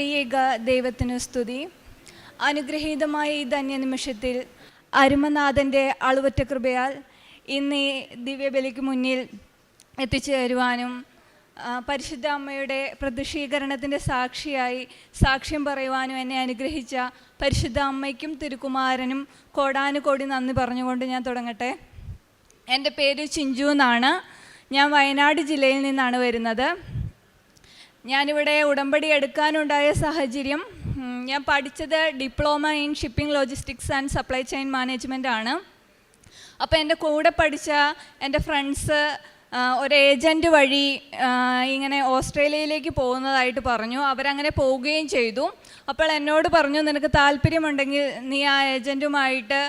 ത്രിയേക ദൈവത്തിനു സ്തുതി. അനുഗ്രഹീതമായ ഈ ധന്യനിമിഷത്തിൽ അരുമനാഥന്റെ അളുവറ്റ കൃപയാൽ ഇന്ന് ഈ ദിവ്യബലിക്ക് മുന്നിൽ എത്തിച്ചേരുവാനും പരിശുദ്ധ അമ്മയുടെ പ്രതിഷീകരണത്തിന്റെ സാക്ഷിയായി സാക്ഷ്യം പറയുവാനും എന്നെ അനുഗ്രഹിച്ച പരിശുദ്ധ അമ്മയ്ക്കും തിരുക്കുമാരനും കോടാനുകോടി നന്ദി പറഞ്ഞുകൊണ്ട് ഞാൻ തുടങ്ങട്ടെ. എന്റെ പേര് ചിഞ്ചു എന്നാണ്. ഞാൻ വയനാട് ജില്ലയിൽ നിന്നാണ് വരുന്നത്. ഞാനിവിടെ ഉടമ്പടി എടുക്കാനുണ്ടായ സാഹചര്യം ഞാൻ പഠിച്ചത് diploma in shipping logistics and supply chain management ആണ്. അപ്പോൾ എന്റെ കൂടെ പഠിച്ച എന്റെ ഫ്രണ്ട്സ് ഒരു ഏജന്റ് വഴി ഇങ്ങനെ ഓസ്ട്രേലിയയിലേക്ക് പോകുന്നതായിട്ട് പറഞ്ഞു. അവരങ്ങനെ പോവുകയും ചെയ്തു. അപ്പോൾ എന്നോട് പറഞ്ഞു നിനക്ക് താല്പര്യമുണ്ടെങ്കിൽ നീ ആ ഏജന്റുമായിട്ട്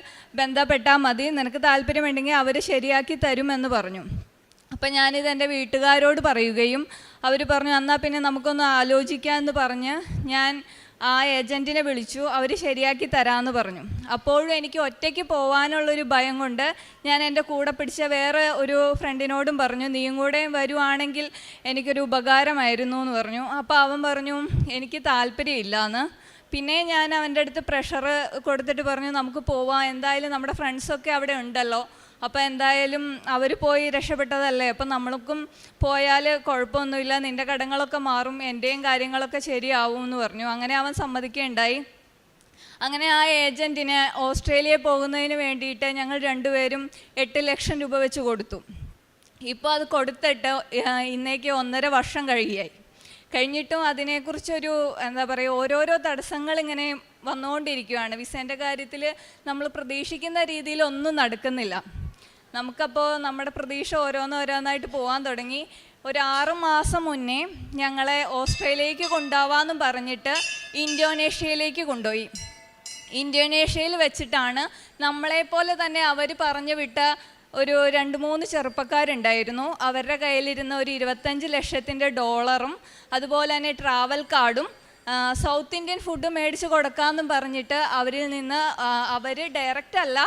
ബന്ധപ്പെട്ടാൽ മതി. നിനക്ക് താല്പര്യമുണ്ടെങ്കിൽ അവർ ശരിയാക്കി തരുമെന്ന് പറഞ്ഞു. അപ്പം ഞാനിത് എന്റെ വീട്ടുകാരോട് പറയുകയും അവർ പറഞ്ഞു എന്നാൽ പിന്നെ നമുക്കൊന്ന് ആലോചിക്കാമെന്ന് പറഞ്ഞ് ഞാൻ ആ ഏജന്റിനെ വിളിച്ചു അവർ ശരിയാക്കി തരാമെന്ന് പറഞ്ഞു. അപ്പോഴും എനിക്ക് ഒറ്റയ്ക്ക് പോകാനുള്ളൊരു ഭയം കൊണ്ട് ഞാൻ എന്റെ കൂടെ പിടിച്ച വേറെ ഒരു ഫ്രണ്ടിനോടും പറഞ്ഞു നീയും കൂടെ വരുവാണെങ്കിൽ എനിക്കൊരു ഉപകാരമായിരുന്നു എന്ന് പറഞ്ഞു. അപ്പോൾ അവൻ പറഞ്ഞു എനിക്ക് താല്പര്യമില്ല എന്ന് പിന്നെ ഞാൻ അവന്റെ അടുത്ത് പ്രഷർ കൊടുത്തിട്ട് പറഞ്ഞു നമുക്ക് പോവാം എന്തായാലും നമ്മുടെ ഫ്രണ്ട്സൊക്കെ അവിടെ ഉണ്ടല്ലോ. അപ്പോൾ എന്തായാലും അവർ പോയി രക്ഷപ്പെട്ടതല്ലേ? അപ്പം നമ്മൾക്കും പോയാൽ കുഴപ്പമൊന്നുമില്ല. നിന്റെ കടങ്ങളൊക്കെ മാറും. എന്റെയും കാര്യങ്ങളൊക്കെ ശരിയാവും എന്ന് പറഞ്ഞു. അങ്ങനെ അവൻ സമ്മതിക്കുകയുണ്ടായി. അങ്ങനെ ആ ഏജന്റിന് ഓസ്ട്രേലിയ പോകുന്നതിന് വേണ്ടിയിട്ട് ഞങ്ങൾ രണ്ടുപേരും എട്ട് ലക്ഷം രൂപ വെച്ച് കൊടുത്തു. ഇപ്പോൾ അത് കൊടുത്തിട്ട് ഇന്നേക്ക് ഒന്നര വർഷം കഴിയായി കഴിഞ്ഞിട്ടും അതിനെക്കുറിച്ചൊരു എന്താ പറയുക ഓരോരോ തടസ്സങ്ങൾ ഇങ്ങനെ വന്നുകൊണ്ടിരിക്കുകയാണ് വിസേന്റെ കാര്യത്തിൽ നമ്മൾ പ്രതീക്ഷിക്കുന്ന രീതിയിൽ ഒന്നും നടക്കുന്നില്ല. നമുക്കപ്പോൾ നമ്മുടെ പ്രതീക്ഷ ഓരോന്നോരോന്നായിട്ട് പോകാൻ തുടങ്ങി. ഒരു ആറ് മാസം മുന്നേ ഞങ്ങളെ ഓസ്ട്രേലിയയിലേക്ക് കൊണ്ടുപോകാമെന്നും പറഞ്ഞിട്ട് ഇന്തോനേഷ്യയിലേക്ക് കൊണ്ടുപോയി. ഇന്തോനേഷ്യയിൽ വെച്ചിട്ടാണ് നമ്മളെപ്പോലെ തന്നെ അവർ പറഞ്ഞു വിട്ട ഒരു രണ്ട് മൂന്ന് ചെറുപ്പക്കാരുണ്ടായിരുന്നു. അവരുടെ കയ്യിലിരുന്ന ഒരു ഇരുപത്തഞ്ച് ലക്ഷത്തിന്റെ ഡോളറും അതുപോലെ തന്നെ ട്രാവൽ കാർഡും സൗത്ത് ഇന്ത്യൻ ഫുഡ് മേടിച്ച് കൊടുക്കാമെന്നും പറഞ്ഞിട്ട് അവരിൽ നിന്ന് അവർ ഡയറക്റ്റ് അല്ല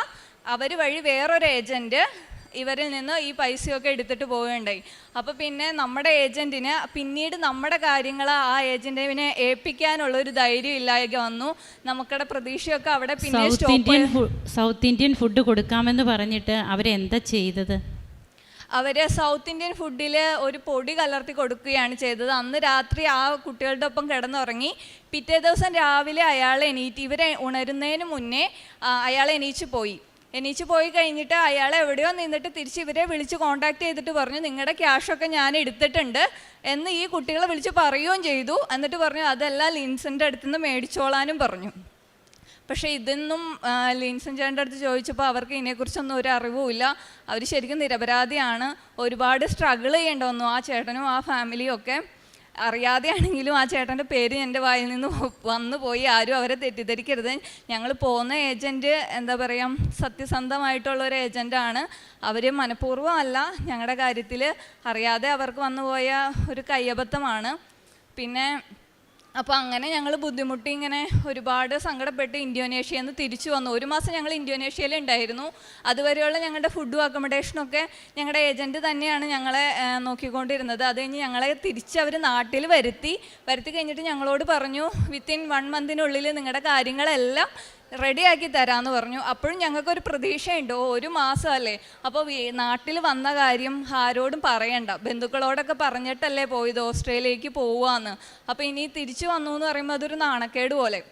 അവർ വഴി വേറൊരു ഏജന്റ് ഇവരിൽ നിന്ന് ഈ പൈസയൊക്കെ എടുത്തിട്ട് പോവുകയുണ്ടായി. അപ്പോൾ പിന്നെ നമ്മുടെ ഏജന്റിന് പിന്നീട് നമ്മുടെ കാര്യങ്ങൾ ആ ഏജന്റിനെ ഏൽപ്പിക്കാനുള്ള ഒരു ധൈര്യം ഇല്ലായ്മ വന്നു. നമുക്കടെ പ്രതീക്ഷയൊക്കെ അവിടെ പിന്നെ south Indian south Indian food കൊടുക്കാമെന്ന് പറഞ്ഞിട്ട് അവരെന്താ ചെയ്തത്? അവർ സൗത്ത് ഇന്ത്യൻ ഫുഡിൽ ഒരു പൊടി കലർത്തി കൊടുക്കുകയാണ് ചെയ്തത്. അന്ന് രാത്രി ആ കുട്ടികളുടെ ഒപ്പം കിടന്നുറങ്ങി. പിറ്റേ ദിവസം രാവിലെ അയാൾ എണീറ്റ് ഇവരെ ഉണരുന്നതിന് മുന്നേ അയാൾ എണീച്ചു പോയി. എണീച്ച് പോയി കഴിഞ്ഞിട്ട് അയാൾ എവിടെയോ നിന്നിട്ട് തിരിച്ച് ഇവരെ വിളിച്ച് കോണ്ടാക്ട് ചെയ്തിട്ട് പറഞ്ഞു നിങ്ങളുടെ ക്യാഷൊക്കെ ഞാൻ എടുത്തിട്ടുണ്ട്. എന്ന് ഈ കുട്ടികളെ വിളിച്ച് പറയുകയും ചെയ്തു. എന്നിട്ട് പറഞ്ഞു അതെല്ലാം ലിൻസിന്റെ അടുത്ത് നിന്ന് മേടിച്ചോളാനും പറഞ്ഞു. പക്ഷേ ഇതൊന്നും ലിൻസൻ ചേട്ടന്റെ അടുത്ത് ചോദിച്ചപ്പോൾ അവർക്ക് ഇതിനെക്കുറിച്ചൊന്നും ഒരു അറിവുമില്ല അവർ ശരിക്കും നിരപരാധിയാണ്. ഒരുപാട് സ്ട്രഗിൾ ചെയ്യേണ്ടതൊന്നും ആ ചേട്ടനും ആ ഫാമിലിയും ഒക്കെ. അറിയാതെയാണെങ്കിലും ആ ചേട്ടന്റെ പേര് എന്റെ വായിൽ നിന്ന് വന്നു പോയി. ആരും അവരെ തെറ്റിദ്ധരിക്കരുത്. ഞങ്ങൾ പോകുന്ന ഏജന്റ് എന്താ പറയുക സത്യസന്ധമായിട്ടുള്ള ഒരു ഏജന്റാണ് അവർ മനഃപൂർവം അല്ല ഞങ്ങളുടെ കാര്യത്തിൽ അറിയാതെ അവർക്ക് വന്നു പോയ ഒരു കയ്യബദ്ധമാണ്. പിന്നെ അപ്പോൾ അങ്ങനെ ഞങ്ങൾ ബുദ്ധിമുട്ടി ഇങ്ങനെ ഒരുപാട് സങ്കടപ്പെട്ട് ഇന്തോനേഷ്യയിൽ നിന്ന് തിരിച്ചു വന്നു. ഒരു മാസം ഞങ്ങൾ ഇന്തോനേഷ്യയിൽ ഉണ്ടായിരുന്നു അതുവരെയുള്ള ഞങ്ങളുടെ ഫുഡും അക്കോമഡേഷനൊക്കെ ഞങ്ങളുടെ ഏജന്റ് തന്നെയാണ് ഞങ്ങളെ നോക്കിക്കൊണ്ടിരുന്നത്. അത് കഴിഞ്ഞ് ഞങ്ങളെ തിരിച്ച് അവർ നാട്ടിൽ വരുത്തി. വരുത്തി കഴിഞ്ഞിട്ട് ഞങ്ങളോട് പറഞ്ഞു വിത്തിൻ വൺ മന്തിനുള്ളിൽ നിങ്ങളുടെ കാര്യങ്ങളെല്ലാം റെഡിയാക്കി തരാമെന്ന് പറഞ്ഞു. അപ്പോഴും ഞങ്ങൾക്കൊരു പ്രതീക്ഷയുണ്ട്. ഒരു മാസമല്ലേ? അപ്പോൾ നാട്ടിൽ വന്ന കാര്യം ആരോടും പറയണ്ട. ബന്ധുക്കളോടൊക്കെ പറഞ്ഞിട്ടല്ലേ പോയത്? ഓസ്ട്രേലിയക്ക് പോവാന്ന് അപ്പോൾ ഇനി തിരിച്ചു വന്നു എന്ന് പറയുമ്പോൾ അതൊരു നാണക്കേട് പോലെ.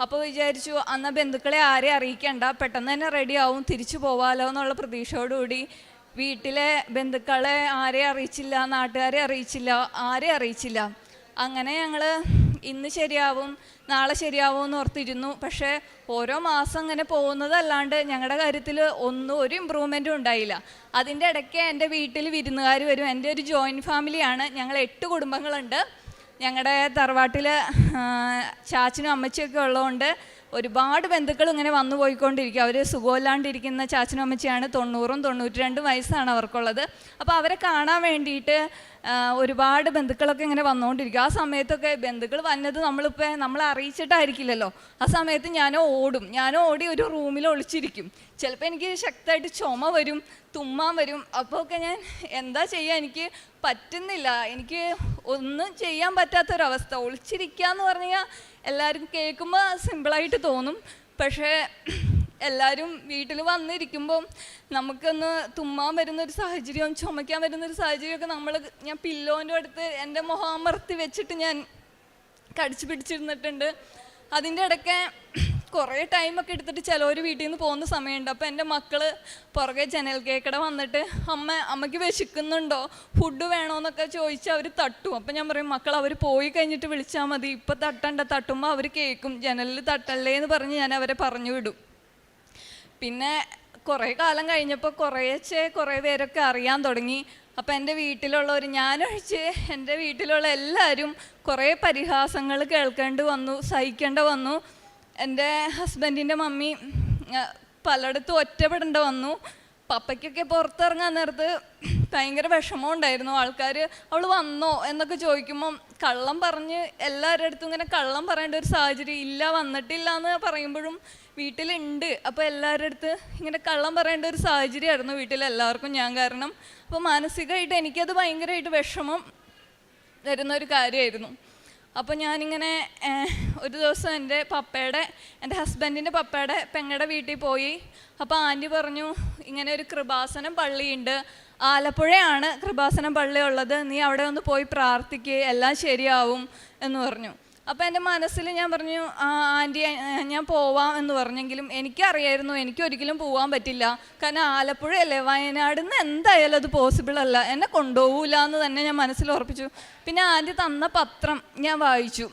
അപ്പോൾ വിചാരിച്ചു അന്ന് ബന്ധുക്കളെ ആരെ അറിയിക്കണ്ട? പെട്ടെന്ന് തന്നെ റെഡിയാവും തിരിച്ചു പോവാലോ എന്നുള്ള പ്രതീക്ഷയോടുകൂടി വീട്ടിലെ ബന്ധുക്കളെ ആരെയും അറിയിച്ചില്ല? നാട്ടുകാരെ അറിയിച്ചില്ല? ആരെയും അറിയിച്ചില്ല? അങ്ങനെ ഞങ്ങൾ ഇന്ന് ശരിയാവും നാളെ ശരിയാവും എന്ന് ഓർത്തിരുന്നു. പക്ഷേ ഓരോ മാസം അങ്ങനെ പോകുന്നതല്ലാണ്ട് ഞങ്ങളുടെ കാര്യത്തിൽ ഒന്നും ഒരു ഇമ്പ്രൂവ്മെന്റും ഉണ്ടായില്ല. അതിന്റെ ഇടയ്ക്ക് എന്റെ വീട്ടിൽ വിരുന്നുകാർ വരും. എന്റെ ഒരു ജോയിന്റ് ഫാമിലിയാണ് ഞങ്ങൾ എട്ട് കുടുംബങ്ങളുണ്ട്. ഞങ്ങളുടെ തറവാട്ടിൽ ചാച്ചനും അമ്മച്ചിയൊക്കെ ഉള്ളതുകൊണ്ട് ഒരുപാട് ബന്ധുക്കൾ ഇങ്ങനെ വന്നു പോയിക്കൊണ്ടിരിക്കും. അവർ സുഖമില്ലാണ്ടിരിക്കുന്ന ചാച്ചനും അമ്മച്ചിയാണ്. തൊണ്ണൂറും തൊണ്ണൂറ്റി രണ്ടും വയസ്സാണ് അവർക്കുള്ളത്. അപ്പോൾ അവരെ കാണാൻ വേണ്ടിയിട്ട് ഒരുപാട് ബന്ധുക്കളൊക്കെ ഇങ്ങനെ വന്നുകൊണ്ടിരിക്കും ആ സമയത്തൊക്കെ ബന്ധുക്കൾ വന്നത് നമ്മളിപ്പോൾ നമ്മളെ അറിയിച്ചിട്ടായിരിക്കില്ലല്ലോ. ആ സമയത്ത് ഞാൻ ഓടും. ഞാൻ ഓടി ഒരു റൂമിൽ ഒളിച്ചിരിക്കും. ചിലപ്പോൾ എനിക്ക് ശക്തമായിട്ട് ചുമ വരും തുമ്മാൻ വരും. അപ്പോൾ ഒക്കെ ഞാൻ എന്താ ചെയ്യുക എനിക്ക് പറ്റുന്നില്ല. എനിക്ക് ഒന്നും ചെയ്യാൻ പറ്റാത്തൊരവസ്ഥ. ഒളിച്ചിരിക്കുക എന്ന് പറഞ്ഞാൽ എല്ലാവരും കേൾക്കുമ്പോൾ സിമ്പിളായിട്ട് തോന്നും. പക്ഷേ എല്ലാവരും വീട്ടിൽ വന്നിരിക്കുമ്പോൾ നമുക്കൊന്ന് തുമ്മാൻ വരുന്നൊരു സാഹചര്യവും ചുമയ്ക്കാൻ വരുന്നൊരു സാഹചര്യമൊക്കെ നമ്മൾ ഞാൻ പില്ലോന്റെ അടുത്ത് എന്റെ മുഖാമർത്തി വെച്ചിട്ട് ഞാൻ കടിച്ചു പിടിച്ചിരുന്നിട്ടുണ്ട്. അതിന്റെ ഇടയ്ക്ക് കുറേ ടൈമൊക്കെ എടുത്തിട്ട് ചിലവർ വീട്ടിൽ നിന്ന് പോകുന്ന സമയമുണ്ട്. അപ്പോൾ എന്റെ മക്കൾ പുറകെ ജനൽ കേക്കട വന്നിട്ട് അമ്മ അമ്മയ്ക്ക് വിശക്കുന്നുണ്ടോ? ഫുഡ് വേണോന്നൊക്കെ ചോദിച്ച് അവർ തട്ടും. അപ്പം ഞാൻ പറയും മക്കൾ അവർ പോയി കഴിഞ്ഞിട്ട് വിളിച്ചാൽ മതി. ഇപ്പം തട്ടണ്ട. തട്ടുമ്പോൾ അവർ കേൾക്കും ജനലിൽ തട്ടല്ലേ എന്ന് പറഞ്ഞ് ഞാൻ അവരെ പറഞ്ഞു വിടും. പിന്നെ കുറേ കാലം കഴിഞ്ഞപ്പോൾ കുറേച്ചെ കുറേ പേരൊക്കെ അറിയാൻ തുടങ്ങി. അപ്പം എന്റെ വീട്ടിലുള്ളവർ ഞാനൊഴിച്ച് എന്റെ വീട്ടിലുള്ള എല്ലാവരും കുറേ പരിഹാസങ്ങൾ കേൾക്കേണ്ടി വന്നു സഹിക്കേണ്ട വന്നു. എന്റെ ഹസ്ബൻഡിന്റെ മമ്മി പലയിടത്തും ഒറ്റപ്പെടേണ്ട വന്നു. പപ്പയ്ക്കൊക്കെ പുറത്തിറങ്ങാൻ നേരത്ത് ഭയങ്കര വിഷമം ഉണ്ടായിരുന്നു. ആൾക്കാർ അവൾ വന്നോ? എന്നൊക്കെ ചോദിക്കുമ്പം കള്ളം പറഞ്ഞ് എല്ലാവരുടെ അടുത്തും ഇങ്ങനെ കള്ളം പറയേണ്ട ഒരു സാഹചര്യം ഇല്ല വന്നിട്ടില്ല എന്ന് പറയുമ്പോഴും വീട്ടിലുണ്ട്. അപ്പോൾ എല്ലാവരുടെ അടുത്ത് ഇങ്ങനെ കള്ളം പറയേണ്ട ഒരു സാഹചര്യമായിരുന്നു വീട്ടിലെല്ലാവർക്കും ഞാൻ കാരണം. അപ്പോൾ മാനസികമായിട്ട് എനിക്കത് ഭയങ്കരമായിട്ട് വിഷമം വരുന്ന ഒരു കാര്യമായിരുന്നു. അപ്പോൾ ഞാനിങ്ങനെ ഒരു ദിവസം എന്റെ പപ്പയുടെ എന്റെ ഹസ്ബൻഡിന്റെ പപ്പയുടെ പെങ്ങടെ വീട്ടിൽ പോയി. അപ്പോൾ ആന്റി പറഞ്ഞു ഇങ്ങനെ ഒരു കൃപാസനം പള്ളിയുണ്ട്. ആലപ്പുഴയാണ് കൃപാസനം പള്ളി ഉള്ളത് നീ അവിടെ ഒന്ന് പോയി പ്രാർത്ഥിക്കുക എല്ലാം ശരിയാവും. എന്ന് പറഞ്ഞു. അപ്പോൾ എന്റെ മനസ്സിൽ ഞാൻ പറഞ്ഞു ആന്റി ഞാൻ പോവാം എന്ന് പറഞ്ഞെങ്കിലും എനിക്കറിയായിരുന്നു എനിക്കൊരിക്കലും പോവാൻ പറ്റില്ല. കാരണം ആലപ്പുഴയല്ലേ വയനാട് നിന്ന് എന്തായാലും അത് പോസിബിൾ അല്ല. എന്നെ കൊണ്ടുപോകില്ല എന്ന് തന്നെ ഞാൻ മനസ്സിൽ ഉറപ്പിച്ചു. പിന്നെ ആന്റി തന്ന പത്രം ഞാൻ വായിച്ചു.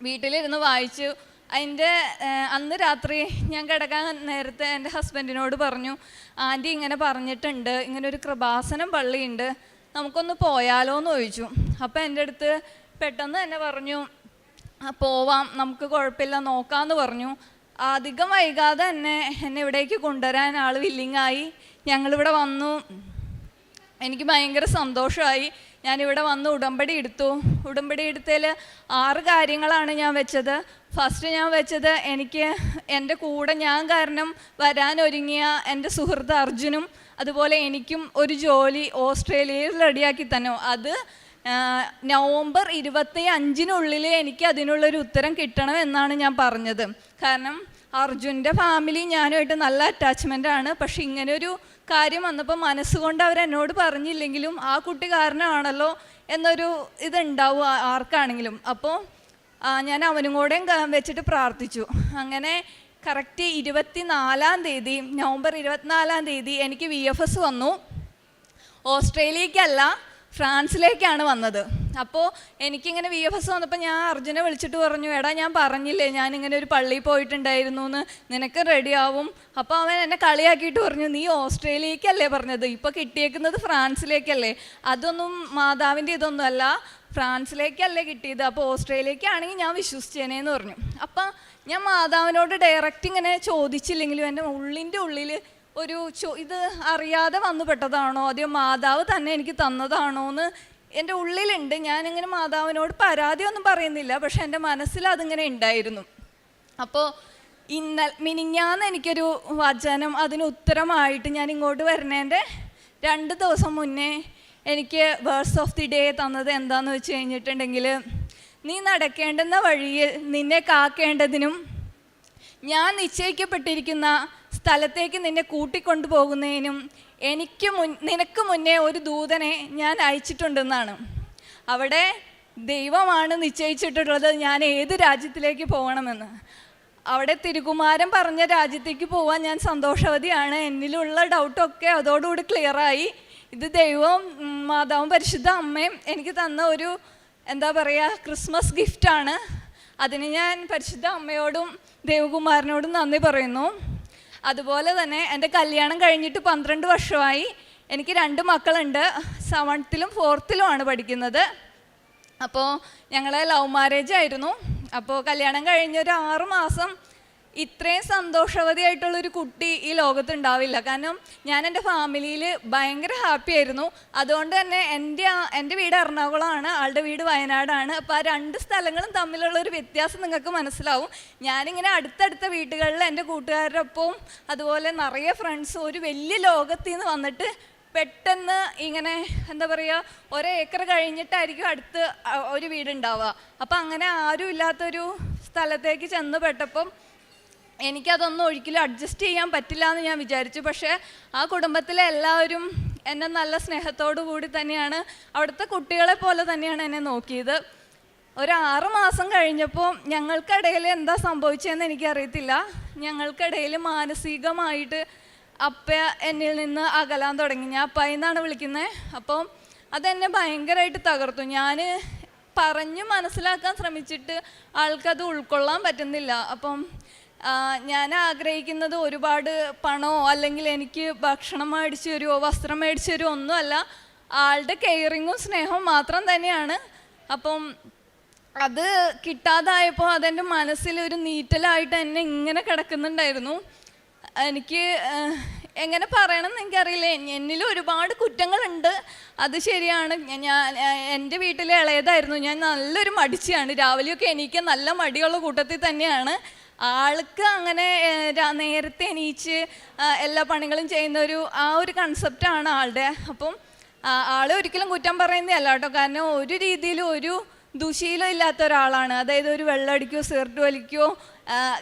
വീട്ടിലിരുന്ന് വായിച്ചു. അതിന്റെ അന്ന് രാത്രി ഞാൻ കിടക്കാൻ നേരത്തെ എന്റെ ഹസ്ബൻഡിനോട് പറഞ്ഞു ആന്റി ഇങ്ങനെ പറഞ്ഞിട്ടുണ്ട് ഇങ്ങനെ ഒരു കൃപാസനം പള്ളിയുണ്ട് നമുക്കൊന്ന് പോയാലോ എന്ന് ചോദിച്ചു. അപ്പോൾ എന്റെ അടുത്ത് പെട്ടെന്ന് തന്നെ പറഞ്ഞു "ആ, പോവാം. നമുക്ക് കുഴപ്പമില്ല. നോക്കാമെന്ന് പറഞ്ഞു. അധികം വൈകാതെ തന്നെ എന്നെ ഇവിടേക്ക് കൊണ്ടുവരാൻ ആൾ വില്ലിങ്ങായി ഞങ്ങളിവിടെ വന്നു. എനിക്ക് ഭയങ്കര സന്തോഷമായി. ഞാനിവിടെ വന്ന് ഉടമ്പടി എടുത്തു. ഉടമ്പടി എടുത്തതിൽ ആറ് കാര്യങ്ങളാണ് ഞാൻ വെച്ചത്. ഫസ്റ്റ് ഞാൻ വെച്ചത് എനിക്ക് എന്റെ കൂടെ ഞാൻ കാരണം വരാൻ ഒരുങ്ങിയ എന്റെ സുഹൃത്ത് അർജുനും അതുപോലെ എനിക്കും ഒരു ജോലി ഓസ്ട്രേലിയയിൽ റെഡിയാക്കി തന്നെ. അത് നവംബർ ഇരുപത്തി അഞ്ചിനുള്ളിൽ എനിക്ക് അതിനുള്ളൊരു ഉത്തരം കിട്ടണം എന്നാണ് ഞാൻ പറഞ്ഞത്. കാരണം അർജുന്റെ ഫാമിലി ഞാനുമായിട്ട് നല്ല അറ്റാച്ച്മെന്റ് ആണ്. പക്ഷെ ഇങ്ങനൊരു കാര്യം വന്നപ്പോൾ മനസ്സുകൊണ്ട് അവരെന്നോട് പറഞ്ഞില്ലെങ്കിലും ആ കുട്ടി കാരണമാണല്ലോ എന്നൊരു ഇതുണ്ടാവും ആർക്കാണെങ്കിലും. അപ്പോൾ ഞാൻ അവനും കൂടെയും ക- വെച്ചിട്ട് പ്രാർത്ഥിച്ചു. അങ്ങനെ കറക്റ്റ് ഇരുപത്തി നാലാം തീയതി നവംബർ ഇരുപത്തിനാലാം തീയതി എനിക്ക് വി എഫ് എസ് വന്നു. ഓസ്ട്രേലിയക്കല്ല ഫ്രാൻസിലേക്കാണ് വന്നത്. അപ്പോൾ എനിക്കിങ്ങനെ വി എഫ് എസ് വന്നപ്പോൾ ഞാൻ അർജുനെ വിളിച്ചിട്ട് പറഞ്ഞു എടാ ഞാൻ പറഞ്ഞില്ലേ ഞാൻ ഇങ്ങനെ ഒരു പള്ളിയിൽ പോയിട്ടുണ്ടായിരുന്നു എന്ന് നിനക്ക് റെഡിയാവും അപ്പോൾ അവൻ എന്നെ കളിയാക്കിയിട്ട് പറഞ്ഞു നീ ഓസ്ട്രേലിയക്കല്ലേ പറഞ്ഞത്? ഇപ്പോൾ കിട്ടിയേക്കുന്നത് ഫ്രാൻസിലേക്കല്ലേ. അതൊന്നും മാതാവിന്റെ ഇതൊന്നും അല്ല. ഫ്രാൻസിലേക്കല്ലേ കിട്ടിയത്. അപ്പോൾ ഓസ്ട്രേലിയക്കാണെങ്കിൽ ഞാൻ വിശ്വസിച്ചേനേന്ന് പറഞ്ഞു. അപ്പം ഞാൻ മാതാവിനോട് ഡയറക്റ്റ് ഇങ്ങനെ ചോദിച്ചില്ലെങ്കിലും എന്റെ ഉള്ളിന്റെ ഉള്ളിൽ ഒരു ഇത് അറിയാതെ വന്നു പെട്ടതാണോ? അതെയോ മാതാവ് തന്നെ എനിക്ക് തന്നതാണോ എന്ന് എന്റെ ഉള്ളിലുണ്ട്. ഞാനിങ്ങനെ മാതാവിനോട് പരാതിയൊന്നും പറയുന്നില്ല. പക്ഷെ എന്റെ മനസ്സിൽ അതിങ്ങനെ ഉണ്ടായിരുന്നു. അപ്പോൾ ഇന്നൽ മിനിഞ്ഞാന്ന് എനിക്കൊരു വചനം അതിന് ഉത്തരമായിട്ട് ഞാൻ ഇങ്ങോട്ട് വരുന്നതിന്റെ രണ്ട് ദിവസം മുന്നേ എനിക്ക് വേഴ്സ് ഓഫ് ദി ഡേ തന്നത് എന്താന്ന് വെച്ച് കഴിഞ്ഞിട്ടുണ്ടെങ്കിൽ നീ നടക്കേണ്ടുന്ന വഴിയിൽ നിന്നെ കാക്കേണ്ടതിനും ഞാൻ നിശ്ചയിക്കപ്പെട്ടിരിക്കുന്ന സ്ഥലത്തേക്ക് നിന്നെ കൂട്ടിക്കൊണ്ടുപോകുന്നതിനും എനിക്ക് മുൻ നിനക്ക് മുന്നേ ഒരു ദൂതനെ ഞാൻ അയച്ചിട്ടുണ്ടെന്നാണ്. അവിടെ ദൈവമാണ് നിശ്ചയിച്ചിട്ടുള്ളത് ഞാൻ ഏത് രാജ്യത്തിലേക്ക് പോകണമെന്ന്. അവിടെ തിരുകുമാരൻ പറഞ്ഞ രാജ്യത്തേക്ക് പോവാൻ ഞാൻ സന്തോഷവതിയാണ്. എന്നിലുള്ള ഡൗട്ടൊക്കെ അതോടുകൂടി ക്ലിയറായി. ഇത് ദൈവവും മാതാവും പരിശുദ്ധ അമ്മയും എനിക്ക് തന്ന ഒരു എന്താ പറയുക ക്രിസ്മസ് ഗിഫ്റ്റാണ്. അതിന് ഞാൻ പരിശുദ്ധ അമ്മയോടും ദേവകുമാരനോടും നന്ദി പറയുന്നു. അതുപോലെ തന്നെ എന്റെ കല്യാണം കഴിഞ്ഞിട്ട് പന്ത്രണ്ട് വർഷമായി. എനിക്ക് രണ്ട് മക്കളുണ്ട്. സെവൻത്തിലും ഫോർത്തിലുമാണ് പഠിക്കുന്നത്. അപ്പോൾ ഞങ്ങളെ ലവ് മാരേജ് ആയിരുന്നു. അപ്പോൾ കല്യാണം കഴിഞ്ഞൊരു ആറ് മാസം ഇത്രയും സന്തോഷവതിയായിട്ടുള്ളൊരു കുട്ടി ഈ ലോകത്ത് ഉണ്ടാവില്ല കാരണം ഞാൻ എന്റെ ഫാമിലിയിൽ ഭയങ്കര ഹാപ്പി ആയിരുന്നു. അതുകൊണ്ട് തന്നെ എന്റെ എന്റെ വീട് എറണാകുളമാണ് ആളുടെ വീട് വയനാടാണ്. അപ്പോൾ ആ രണ്ട് സ്ഥലങ്ങളും തമ്മിലുള്ള ഒരു വ്യത്യാസം നിങ്ങൾക്ക് മനസ്സിലാവും. ഞാനിങ്ങനെ അടുത്തടുത്ത വീട്ടുകളിൽ എന്റെ കൂട്ടുകാരുടെ ഒപ്പവും അതുപോലെ നിറയെ ഫ്രണ്ട്സും ഒരു വലിയ ലോകത്തിൽ നിന്ന് വന്നിട്ട് പെട്ടെന്ന് ഇങ്ങനെ എന്താ പറയുക ഒരേക്കർ കഴിഞ്ഞിട്ടായിരിക്കും അടുത്ത് ഒരു വീടുണ്ടാവുക. അപ്പം അങ്ങനെ ആരും ഇല്ലാത്തൊരു സ്ഥലത്തേക്ക് ചെന്ന് പെട്ടപ്പം എനിക്കതൊന്നും ഒരിക്കലും അഡ്ജസ്റ്റ് ചെയ്യാൻ പറ്റില്ല എന്ന് ഞാൻ വിചാരിച്ചു. പക്ഷേ ആ കുടുംബത്തിലെ എല്ലാവരും എന്നെ നല്ല സ്നേഹത്തോടു കൂടി തന്നെയാണ് അവിടുത്തെ കുട്ടികളെ പോലെ തന്നെയാണ് എന്നെ നോക്കിയത്. ഒരു ആറ് മാസം കഴിഞ്ഞപ്പോൾ ഞങ്ങൾക്കിടയിൽ എന്താ സംഭവിച്ചതെന്ന് എനിക്കറിയത്തില്ല. ഞങ്ങൾക്കിടയിൽ മാനസികമായിട്ട് അപ്പ എന്നിൽ നിന്ന് അകലാൻ തുടങ്ങി. ഞാൻ അപ്പ എന്നാണ് വിളിക്കുന്നത് അപ്പം അതെന്നെ ഭയങ്കരമായിട്ട് തകർത്തു. ഞാൻ പറഞ്ഞ് മനസ്സിലാക്കാൻ ശ്രമിച്ചിട്ട് ആൾക്കത് ഉൾക്കൊള്ളാൻ പറ്റുന്നില്ല. അപ്പം ഞാൻ ആഗ്രഹിക്കുന്നത് ഒരുപാട് പണോ അല്ലെങ്കിൽ എനിക്ക് ഭക്ഷണം മേടിച്ചു തരുമോ വസ്ത്രം മേടിച്ചു തരുമോ ഒന്നുമല്ല. ആളുടെ കെയറിങ്ങും സ്നേഹവും മാത്രം തന്നെയാണ്. അപ്പം അത് കിട്ടാതായപ്പോൾ അതെന്റെ മനസ്സിൽ ഒരു നീറ്റലായിട്ട് എന്നെ ഇങ്ങനെ കിടക്കുന്നുണ്ടായിരുന്നു. എനിക്ക് എങ്ങനെ പറയണമെന്ന് എനിക്കറിയില്ല. എന്നിൽ ഒരുപാട് കുറ്റങ്ങളുണ്ട്. അത് ശരിയാണ്. ഞാൻ- എന്റെ വീട്ടിലെ ഇളയതായിരുന്നു. ഞാൻ നല്ലൊരു മടിച്ചിയാണ്. രാവിലെയൊക്കെ എനിക്ക് നല്ല മടിയുള്ള കൂട്ടത്തിൽ തന്നെയാണ്. ആൾക്ക് അങ്ങനെ നേരത്തെ എണീച്ച് എല്ലാ പണികളും ചെയ്യുന്ന ഒരു ആ ഒരു കൺസെപ്റ്റാണ് ആളുടെ. അപ്പം ആളെ ഒരിക്കലും കുറ്റം പറയുന്നതല്ല കേട്ടോ. കാരണം ഒരു രീതിയിലും ഒരു ദുശീലം ഇല്ലാത്ത ഒരാളാണ്. അതായത് ഒരു വെള്ളമടിക്കോ സിഗരറ്റ് വലിക്കോ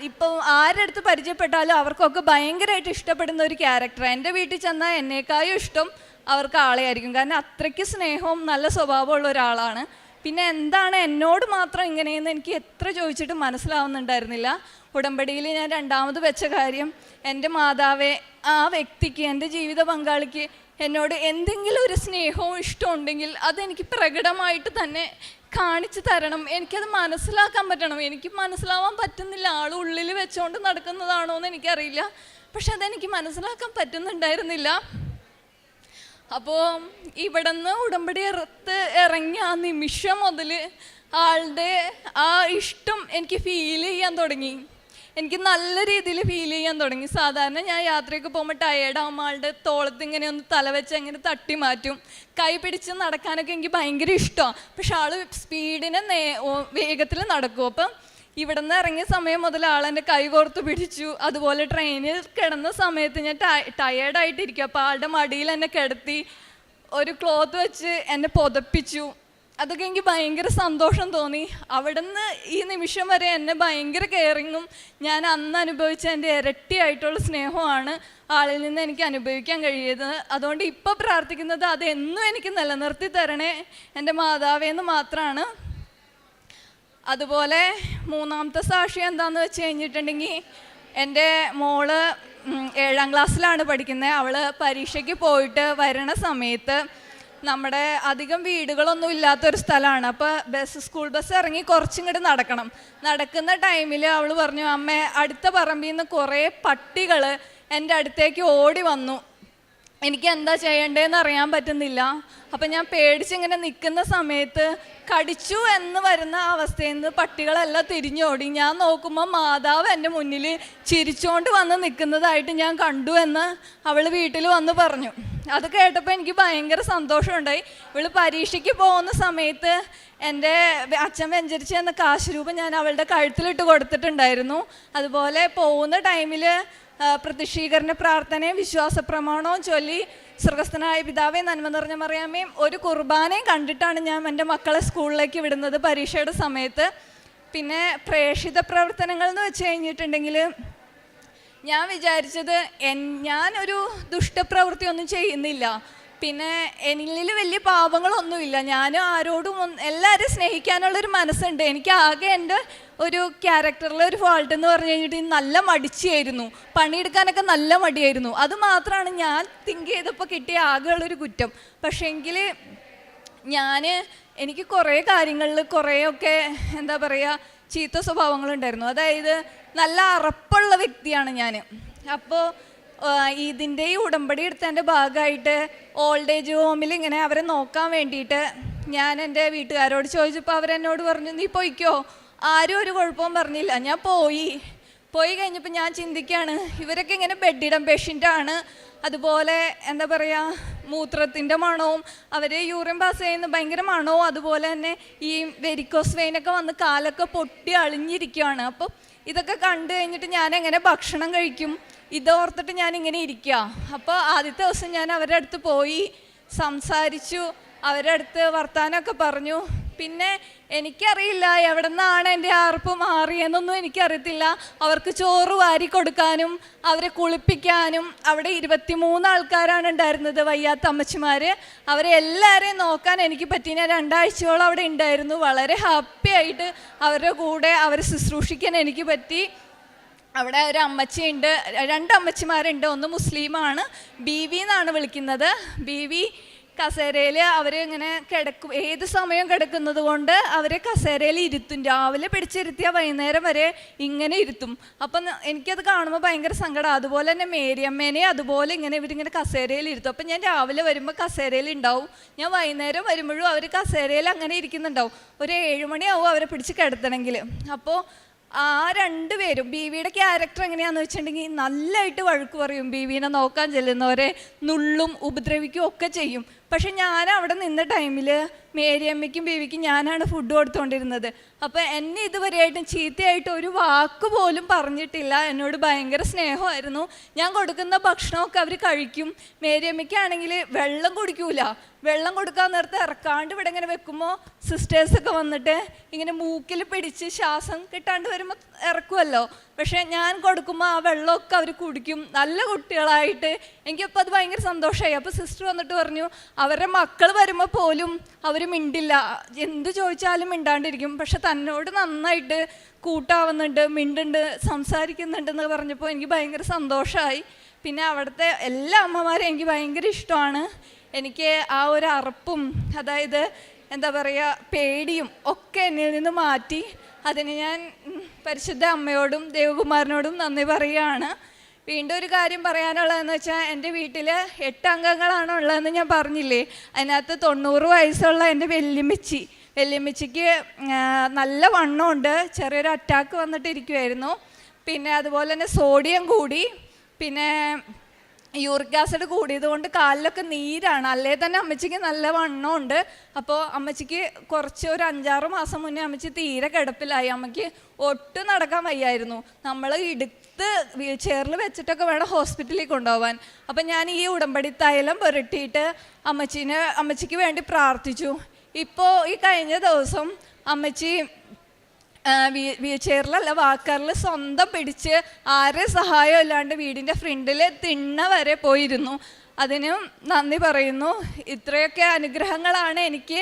ഇപ്പം ആരടുത്ത് പരിചയപ്പെട്ടാലും അവർക്കൊക്കെ ഭയങ്കരമായിട്ട് ഇഷ്ടപ്പെടുന്ന ഒരു ക്യാരക്ടർ എന്റെ വീട്ടിൽ ചെന്നാൽ എന്നേക്കാളും ഇഷ്ടം അവർക്ക് ആളെ ആയിരിക്കും കാരണം അത്രയ്ക്ക് സ്നേഹവും നല്ല സ്വഭാവമുള്ള ഒരാളാണ്. പിന്നെ എന്താണ് എന്നോട് മാത്രം ഇങ്ങനെയെന്ന് എനിക്ക് എത്ര ചോദിച്ചിട്ടും മനസ്സിലാവുന്നുണ്ടായിരുന്നില്ല. ഉടമ്പടിയിൽ ഞാൻ രണ്ടാമത് വെച്ച കാര്യം എന്റെ മാതാവെ ആ വ്യക്തിക്ക് എന്റെ ജീവിത പങ്കാളിക്ക് എന്നോട് എന്തെങ്കിലും ഒരു സ്നേഹവും ഇഷ്ടവും ഉണ്ടെങ്കിൽ അതെനിക്ക് പ്രകടമായിട്ട് തന്നെ കാണിച്ചു തരണം. എനിക്കത് മനസ്സിലാക്കാൻ പറ്റണം. എനിക്ക് മനസ്സിലാവാൻ പറ്റുന്നില്ല. ആൾ ഉള്ളിൽ വെച്ചുകൊണ്ട് നടക്കുന്നതാണോ എന്ന് എനിക്കറിയില്ല. പക്ഷെ അതെനിക്ക് മനസ്സിലാക്കാൻ പറ്റുന്നുണ്ടായിരുന്നില്ല. അപ്പോൾ ഇവിടുന്ന് ഉടമ്പടി ഇറത്ത് ഇറങ്ങിയ ആ നിമിഷം മുതൽ ആളുടെ ആ ഇഷ്ടം എനിക്ക് ഫീൽ ചെയ്യാൻ തുടങ്ങി. എനിക്ക് നല്ല രീതിയിൽ ഫീൽ ചെയ്യാൻ തുടങ്ങി. സാധാരണ ഞാൻ യാത്രയൊക്കെ പോകുമ്പോൾ ടയേർഡാകുമ്പോൾ ആളുടെ തോളത്ത് ഇങ്ങനെ ഒന്ന് തല വെച്ച് അങ്ങനെ തട്ടി മാറ്റും. കൈ പിടിച്ച് നടക്കാനൊക്കെ എനിക്ക് ഭയങ്കര ഇഷ്ടമാണ് പക്ഷെ ആൾ സ്പീഡിന് നേ വേഗത്തിൽ നടക്കും. അപ്പം ഇവിടെ നിന്ന് ഇറങ്ങിയ സമയം മുതൽ ആൾ കൈ കോർത്ത് പിടിച്ചു. അതുപോലെ ട്രെയിനിൽ കിടന്ന സമയത്ത് ഞാൻ ടയേർഡായിട്ടിരിക്കും അപ്പോൾ ആളുടെ മടിയിൽ എന്നെ കിടത്തി ഒരു ക്ലോത്ത് വെച്ച് എന്നെ പുതപ്പിച്ചു. അതൊക്കെ എനിക്ക് ഭയങ്കര സന്തോഷം തോന്നി. അവിടുന്ന് ഈ നിമിഷം വരെ എന്നെ ഭയങ്കര കെയറിങ്ങും ഞാൻ അന്ന് അനുഭവിച്ച എന്റെ ഇരട്ടിയായിട്ടുള്ള സ്നേഹമാണ് ആളിൽ നിന്ന് എനിക്ക് അനുഭവിക്കാൻ കഴിയത്. അതുകൊണ്ട് ഇപ്പോൾ പ്രാർത്ഥിക്കുന്നത് അതെന്നും എനിക്ക് നിലനിർത്തി തരണേ. എന്റെ മാതാവേന്ന് മാത്രമാണ് അതുപോലെ മൂന്നാമത്തെ സാക്ഷി എന്താന്ന് വെച്ച് കഴിഞ്ഞിട്ടുണ്ടെങ്കിൽ എന്റെ മോൾ ഏഴാം ക്ലാസ്സിലാണ് പഠിക്കുന്നത് അവൾ പരീക്ഷയ്ക്ക് പോയിട്ട് വരണ സമയത്ത് നമ്മുടെ അധികം വീടുകളൊന്നും ഇല്ലാത്തൊരു സ്ഥലമാണ്. അപ്പോൾ ബസ് സ്കൂൾ ബസ് ഇറങ്ങി കുറച്ചിങ്ങോട്ട് നടക്കണം. നടക്കുന്ന ടൈമിൽ അവൾ പറഞ്ഞു അമ്മേ അടുത്ത പറമ്പിൽ നിന്ന് കുറേ പട്ടികൾ എന്റെ അടുത്തേക്ക് ഓടി വന്നു. എനിക്ക് എന്താ ചെയ്യേണ്ടതെന്ന് അറിയാൻ പറ്റുന്നില്ല. അപ്പം ഞാൻ പേടിച്ചിങ്ങനെ നിൽക്കുന്ന സമയത്ത് കടിച്ചു എന്ന് വരുന്ന അവസ്ഥയിൽ നിന്ന് പട്ടികളെല്ലാം തിരിഞ്ഞോടി. ഞാൻ നോക്കുമ്പോൾ മാതാവ് എന്റെ മുന്നിൽ ചിരിച്ചോണ്ട് വന്ന് നിൽക്കുന്നതായിട്ട് ഞാൻ കണ്ടു എന്ന് അവൾ വീട്ടിൽ വന്ന് പറഞ്ഞു. അത് കേട്ടപ്പോൾ എനിക്ക് ഭയങ്കര സന്തോഷമുണ്ടായി. ഇവൾ പരീക്ഷയ്ക്ക് പോകുന്ന സമയത്ത് എന്റെ അച്ഛൻ വെഞ്ചരിച്ച് എന്ന കാശ് രൂപം ഞാൻ അവളുടെ കഴുത്തിലിട്ട് കൊടുത്തിട്ടുണ്ടായിരുന്നു. അതുപോലെ പോകുന്ന ടൈമിൽ പ്രതിഷീകരണ പ്രാർത്ഥനയും വിശ്വാസ പ്രമാണവും ചൊല്ലി സ്വർഗസ്ഥനായ പിതാവെ നന്മ നിറഞ്ഞ മറിയാമ്മയും ഒരു കുർബാനയും കണ്ടിട്ടാണ് ഞാൻ എന്റെ മക്കളെ സ്കൂളിലേക്ക് വിടുന്നത് പരീക്ഷയുടെ സമയത്ത്. പിന്നെ പ്രേക്ഷിത പ്രവർത്തനങ്ങൾ എന്ന് വെച്ച് കഴിഞ്ഞിട്ടുണ്ടെങ്കിൽ ഞാൻ വിചാരിച്ചത് എൻ ഞാനൊരു ദുഷ്ടപ്രവൃത്തി ഒന്നും ചെയ്യുന്നില്ല. പിന്നെ എന്നിൽ വലിയ പാപങ്ങളൊന്നുമില്ല. ഞാനും ആരോടും എല്ലാവരും സ്നേഹിക്കാനുള്ളൊരു മനസ്സുണ്ട്. എനിക്ക് ആകെ എന്റെ ഒരു ക്യാരക്ടറിലെ ഒരു ഫോൾട്ട് എന്ന് പറഞ്ഞു കഴിഞ്ഞിട്ട് നല്ല മടിച്ചായിരുന്നു പണിയെടുക്കാനൊക്കെ നല്ല മടിയായിരുന്നു. അത് മാത്രമാണ് ഞാൻ തിങ്ക് ചെയ്തപ്പോൾ കിട്ടിയ ആകെയുള്ളൊരു കുറ്റം. പക്ഷേങ്കിൽ ഞാൻ എനിക്ക് കുറേ കാര്യങ്ങളിൽ കുറേയൊക്കെ എന്താ പറയുക ചീത്ത സ്വഭാവങ്ങളുണ്ടായിരുന്നു. അതായത് നല്ല അറപ്പുള്ള വ്യക്തിയാണ് ഞാൻ. അപ്പോൾ ഇതിന്റെ ഈ ഉടമ്പടി എടുത്തതിന്റെ ഭാഗമായിട്ട് ഓൾഡ് ഏജ് ഹോമിൽ ഇങ്ങനെ അവരെ നോക്കാൻ വേണ്ടിയിട്ട് ഞാൻ എന്റെ വീട്ടുകാരോട് ചോദിച്ചപ്പോൾ അവരെന്നോട് പറഞ്ഞു നീ പോയിക്കോ? ആരും ഒരു കുഴപ്പവും പറഞ്ഞില്ല. ഞാൻ പോയി. പോയി കഴിഞ്ഞപ്പോൾ ഞാൻ ചിന്തിക്കുകയാണ് ഇവരൊക്കെ ഇങ്ങനെ ബെഡിടം പേഷ്യന്റാണ് അതുപോലെ എന്താ പറയുക മൂത്രത്തിന്റെ മണവും അവർ യൂറിൻ പാസ് ചെയ്യുന്ന ഭയങ്കര മണവും അതുപോലെ തന്നെ ഈ വെരിക്കോസ് വെയിനൊക്കെ വന്ന് കാലൊക്കെ പൊട്ടി അളിഞ്ഞിരിക്കുകയാണ് അപ്പോൾ ഇതൊക്കെ കണ്ടു കഴിഞ്ഞിട്ട് ഞാൻ എങ്ങനെ ഭക്ഷണം കഴിക്കും? ഇതോർത്തിട്ട് ഞാൻ ഇങ്ങനെ ഇരിക്കുക അപ്പോൾ ആദ്യത്തെ ദിവസം ഞാൻ അവരുടെ അടുത്ത് പോയി സംസാരിച്ചു അവരുടെ അടുത്ത് വർത്താനമൊക്കെ പറഞ്ഞു. പിന്നെ എനിക്കറിയില്ല എവിടെ നിന്നാണ് എന്റെ ആർപ്പ് മാറിയെന്നൊന്നും എനിക്കറിയത്തില്ല. അവർക്ക് ചോറ് വാരി കൊടുക്കാനും അവരെ കുളിപ്പിക്കാനും. അവിടെ ഇരുപത്തിമൂന്ന് ആൾക്കാരാണ് ഉണ്ടായിരുന്നത് വയ്യാത്ത അമ്മച്ചിമാർ അവരെ എല്ലാവരെയും നോക്കാൻ എനിക്ക് പറ്റി ഞാൻ രണ്ടാഴ്ചയോളം അവിടെ ഉണ്ടായിരുന്നു. വളരെ ഹാപ്പി ആയിട്ട് അവരുടെ കൂടെ അവരെ ശുശ്രൂഷിക്കാൻ എനിക്ക് പറ്റി. അവിടെ ഒരു അമ്മച്ചിയുണ്ട് രണ്ട് അമ്മച്ചിമാരുണ്ട്. ഒന്ന് മുസ്ലിമാണ് ബി വി എന്നാണ് വിളിക്കുന്നത്. ബി വി കസേരയിൽ അവർ ഇങ്ങനെ കിടക്കും ഏത് സമയം കിടക്കുന്നത് കൊണ്ട് അവരെ കസേരയിൽ ഇരുത്തും. രാവിലെ പിടിച്ചിരുത്തിയാൽ വൈകുന്നേരം വരെ ഇങ്ങനെ ഇരുത്തും. അപ്പം എനിക്കത് കാണുമ്പോൾ ഭയങ്കര സങ്കടം. അതുപോലെ തന്നെ മേരിയമ്മേനെ അതുപോലെ ഇങ്ങനെ ഇവരിങ്ങനെ കസേരയിൽ ഇരുത്തും. അപ്പം ഞാൻ രാവിലെ വരുമ്പോൾ കസേരയിൽ ഉണ്ടാവും. ഞാൻ വൈകുന്നേരം വരുമ്പോഴും അവർ കസേരയിൽ അങ്ങനെ ഇരിക്കുന്നുണ്ടാവും. ഒരു ഏഴുമണിയാവും അവരെ പിടിച്ച് കിടത്തണമെങ്കിൽ. അപ്പോൾ ആ രണ്ടുപേരും ബീവിയുടെ ക്യാരക്ടർ എങ്ങനെയാന്ന് വെച്ചിട്ടുണ്ടെങ്കിൽ നല്ലതായിട്ട് വഴക്ക് പറയും. ബീവിനെ നോക്കാൻ ചെല്ലുന്നവരെ നുള്ളും ഉപദ്രവിക്കും ഒക്കെ ചെയ്യും. പക്ഷെ ഞാൻ അവിടെ നിന്ന ടൈമിൽ മേരിയമ്മയ്ക്കും ബേബിക്കും ഞാനാണ് ഫുഡ് കൊടുത്തുകൊണ്ടിരുന്നത് അപ്പോൾ എന്നെ ഇതുവരെയായിട്ടും ചീത്തയായിട്ട് ഒരു വാക്ക് പോലും പറഞ്ഞിട്ടില്ല. എന്നോട് ഭയങ്കര സ്നേഹമായിരുന്നു. ഞാൻ കൊടുക്കുന്ന ഭക്ഷണമൊക്കെ അവർ കഴിക്കും. മേരി മേരിയമ്മയ്ക്കാണെങ്കിൽ വെള്ളം കുടിക്കൂല. വെള്ളം കൊടുക്കാൻ നേരത്തെ ഇറക്കാണ്ട് ഇവിടെ ഇങ്ങനെ വെക്കുമ്പോൾ സിസ്റ്റേഴ്സൊക്കെ വന്നിട്ട് ഇങ്ങനെ മൂക്കിൽ പിടിച്ച് ശ്വാസം കിട്ടാണ്ട് വരുമ്പോൾ ഇറക്കുമല്ലോ പക്ഷേ ഞാൻ കൊടുക്കുമ്പോൾ ആ വെള്ളമൊക്കെ അവർ കുടിക്കും. നല്ല കുട്ടികളായിട്ട്. എനിക്കപ്പോൾ അത് ഭയങ്കര സന്തോഷമായി. അപ്പോൾ സിസ്റ്റർ വന്നിട്ട് പറഞ്ഞു അവരുടെ മക്കൾ വരുമ്പോൾ പോലും അവർ മിണ്ടില്ല. എന്ത് ചോദിച്ചാലും മിണ്ടാണ്ടിരിക്കും. പക്ഷെ തന്നോട് നന്നായിട്ട് കൂട്ടാവുന്നുണ്ട് മിണ്ടുണ്ട് സംസാരിക്കുന്നുണ്ടെന്ന് പറഞ്ഞപ്പോൾ എനിക്ക് ഭയങ്കര സന്തോഷമായി പിന്നെ അവിടുത്തെ എല്ലാ അമ്മമാരും എനിക്ക് ഭയങ്കര ഇഷ്ടമാണ്. എനിക്ക് ആ ഒരു അറപ്പും അതായത് എന്താ പറയുക പേടിയും ഒക്കെ എന്നിൽ നിന്ന് മാറ്റി. അതിന് ഞാൻ പരിശുദ്ധ അമ്മയോടും ദേവകുമാരനോടും നന്ദി പറയുകയാണ്. വീണ്ടും ഒരു കാര്യം പറയാനുള്ളതെന്ന് വെച്ചാൽ എന്റെ വീട്ടിൽ എട്ട് അംഗങ്ങളാണ് ഉള്ളതെന്ന് ഞാൻ പറഞ്ഞില്ലേ? അതിനകത്ത് തൊണ്ണൂറ് വയസ്സുള്ള എന്റെ വെല്ലുമിച്ചി. വെല്ലുമിച്ചിക്ക് നല്ല വണ്ണമുണ്ട്. ചെറിയൊരു അറ്റാക്ക് വന്നിട്ടിരിക്കുമായിരുന്നു പിന്നെ അതുപോലെ തന്നെ സോഡിയം കൂടി. പിന്നെ യൂറിക് ആസിഡ് കൂടിയത് കൊണ്ട് കാലിലൊക്കെ നീരാണ്. അല്ലേ തന്നെ അമ്മച്ചിക്ക് നല്ല വണ്ണമുണ്ട്. അപ്പോൾ അമ്മച്ചിക്ക് കുറച്ച് ഒരു അഞ്ചാറ് മാസം മുന്നേ അമ്മച്ചി തീരെ കിടപ്പിലായി. അമ്മയ്ക്ക് ഒട്ടും നടക്കാൻ വയ്യായിരുന്നു. നമ്മൾ ഇടുത്ത് വീൽ ചെയറിൽ വെച്ചിട്ടൊക്കെ വേണം ഹോസ്പിറ്റലിൽ കൊണ്ടുപോകാൻ അപ്പം ഞാൻ ഈ ഉടമ്പടി തൈലം പുരട്ടിയിട്ട് അമ്മച്ചീനെ അമ്മച്ചിക്ക് വേണ്ടി പ്രാർത്ഥിച്ചു. ഇപ്പോൾ ഈ കഴിഞ്ഞ ദിവസം അമ്മച്ചി വീൽ ചെയറിലല്ല വാക്കറിൽ സ്വന്തം പിടിച്ച് ആരെ സഹായം ഇല്ലാണ്ട് വീടിന്റെ ഫ്രണ്ടിൽ തിണ്ണ വരെ പോയിരുന്നു. അതിനും നന്ദി പറയുന്നു. ഇത്രയൊക്കെ അനുഗ്രഹങ്ങളാണ് എനിക്ക്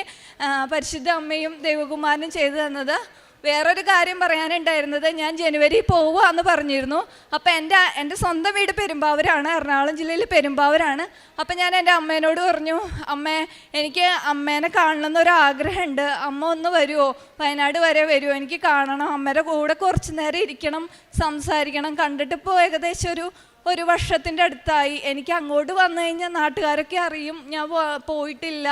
പരിശുദ്ധ അമ്മയും ദൈവകുമാരനും ചെയ്തു തന്നത്. വേറൊരു കാര്യം പറയാനുണ്ടായിരുന്നത് ഞാൻ ജനുവരി പോവാന്ന് പറഞ്ഞിരുന്നു. അപ്പം എന്റെ എന്റെ സ്വന്തം വീട് പെരുമ്പാവൂരാണ് എറണാകുളം ജില്ലയിൽ പെരുമ്പാവൂരാണ്. അപ്പം ഞാൻ എന്റെ അമ്മേനോട് പറഞ്ഞു അമ്മേ എനിക്ക് അമ്മേനെ കാണണം ഒരു ആഗ്രഹമുണ്ട്. അമ്മ ഒന്ന് വരുമോ വയനാട് വരെ വരുമോ എനിക്ക് കാണണം. അമ്മയുടെ കൂടെ കുറച്ച് നേരം ഇരിക്കണം സംസാരിക്കണം. കണ്ടിട്ട് ഇപ്പോൾ ഏകദേശം ഒരു ഒരു വർഷത്തിന്റെ അടുത്തായി എനിക്ക് അങ്ങോട്ട് വന്നു കഴിഞ്ഞാൽ നാട്ടുകാരൊക്കെ അറിയും ഞാൻ പോയിട്ടില്ല